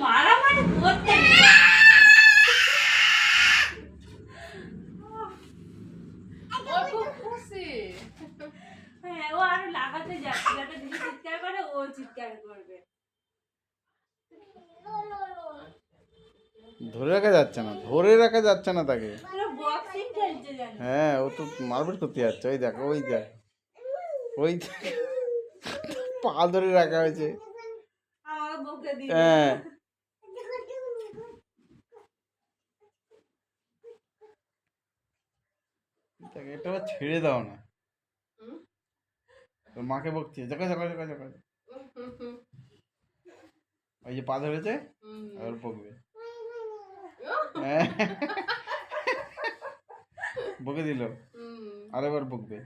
মারামারি করতে হ্যাঁ ও আরও লাগাতে যাচ্ছে যাতে দিদি চিৎকার করে ও চিৎকার করবে। ধরে রাখা যাচ্ছে না ধরে রাখা যাচ্ছে না তাকে। হ্যাঁ ও তো মারপিট করতে যাচ্ছে ওই দেখ ওই দেখ। ওই। পা ধরে রাখা হয়েছে। হ্যাঁ তাকে এটা ছেড়ে দাও না। তোর মাকে বকছে যাকে যাকে যাকে যাকে ওই যে পা ধরেছে আর বকবে। বকে দিল আরেবার বকবে।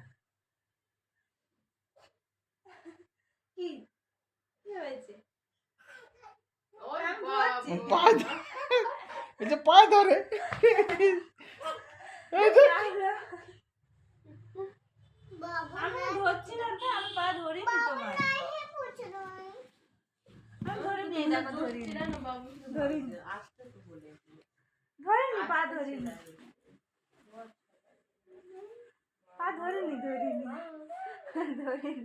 পা ধরে পা ধরে। আমি ধরছি না তো আমি পা ধরে নি। তোমার আমি ধরে নি দেখো ধরে নি। ধরে নি ধরে নি পা ধরে নি পা ধরে নি ধরে নি ধরে নি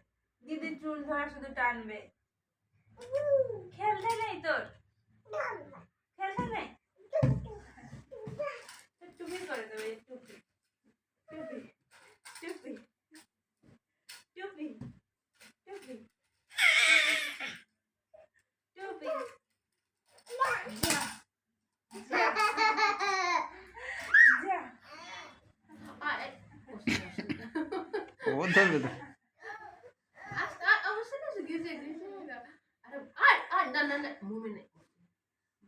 দিদির চুল ধরে শুধু টানবে খেলতে নেই তোর খেলতে নেই টুপি করে দেবে এই টুপি টুপি টুপি টুপি টুপি টুপি যা যা যা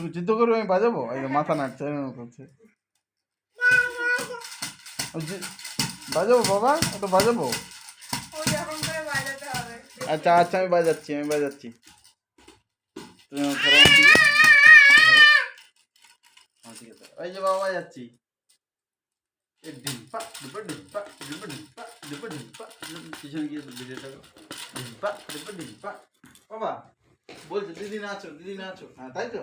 তুমি যুদ্ধ করবে, আমি বাজাবো? এই মাথা নাড়ছে এরকম করছে। বাজাবো বাবা? তো বাজাবো। আচ্ছা আচ্ছা আমি বাজাচ্ছি আমি বাজাচ্ছি। হ্যাঁ, এই যে বাবা, বাজাচ্ছি। পিছনে গিয়ে ভিডিওটা বাবা, বলছে, দিদি নাচো দিদি নাচো। হ্যাঁ তাই তো?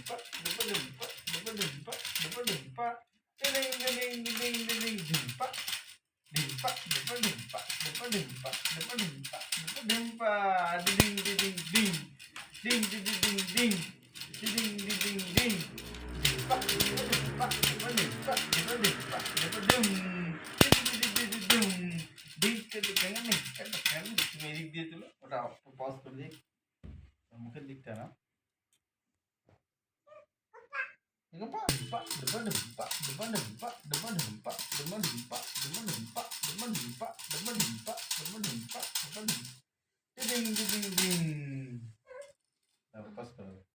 ding ding ding ding dimpa dimpa dimpa dimpa dimpa dimpa dimpa dimpa dimpa dimpa ding ding ding ding ding ding ding ding ding ding ding ding dimpa dimpa dimpa dimpa dimpa dimpa dimpa dimpa dim দিকটা না depan depan depan depan depan depan depan depan depan